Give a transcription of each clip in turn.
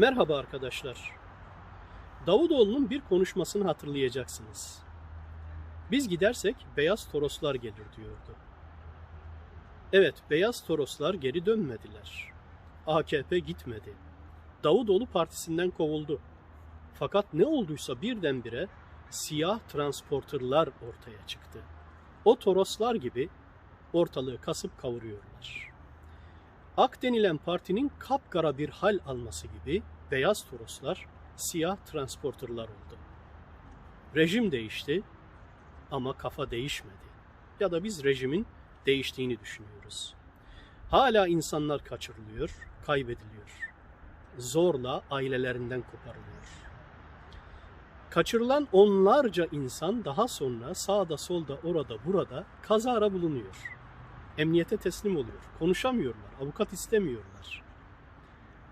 Merhaba arkadaşlar. Davutoğlu'nun bir konuşmasını hatırlayacaksınız. Biz gidersek beyaz toroslar gelir diyordu. Evet, beyaz toroslar geri dönmediler. AKP gitmedi. Davutoğlu partisinden kovuldu. Fakat ne olduysa birdenbire siyah transportörler ortaya çıktı. O toroslar gibi ortalığı kasıp kavuruyorlar. Ak denilen partinin kapkara bir hal alması gibi beyaz toroslar siyah transportörler oldu. Rejim değişti ama kafa değişmedi. Ya da biz rejimin değiştiğini düşünüyoruz. Hala insanlar kaçırılıyor, kaybediliyor. Zorla ailelerinden koparılıyor. Kaçırılan onlarca insan daha sonra sağda solda orada burada kazara bulunuyor. Emniyete teslim oluyor. Konuşamıyorlar, avukat istemiyorlar.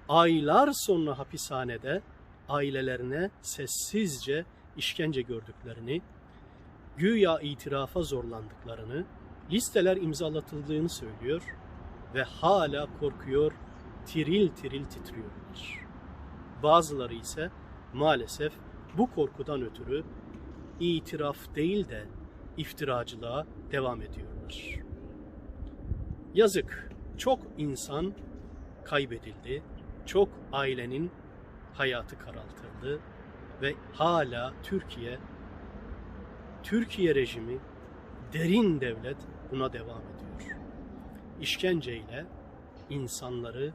Aylar sonra hapishanede ailelerine sessizce işkence gördüklerini, güya itirafa zorlandıklarını, listeler imzalatıldığını söylüyor ve hala korkuyor, tiril tiril titriyorlar. Bazıları ise maalesef bu korkudan ötürü itiraf değil de iftiracılığa devam ediyorlar. Yazık, çok insan kaybedildi, çok ailenin hayatı karartıldı ve hala Türkiye, Türkiye rejimi, derin devlet buna devam ediyor. İşkenceyle insanları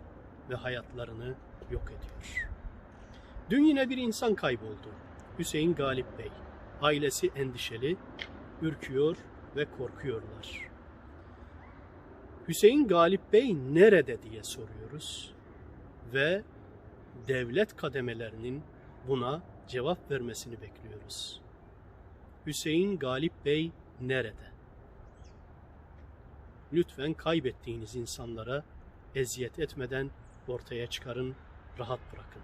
ve hayatlarını yok ediyor. Dün yine bir insan kayboldu. Hüseyin Galip Bey. Ailesi endişeli, ürküyor ve korkuyorlar. Hüseyin Galip Bey nerede diye soruyoruz ve devlet kademelerinin buna cevap vermesini bekliyoruz. Hüseyin Galip Bey nerede? Lütfen kaybettiğiniz insanlara eziyet etmeden ortaya çıkarın, rahat bırakın.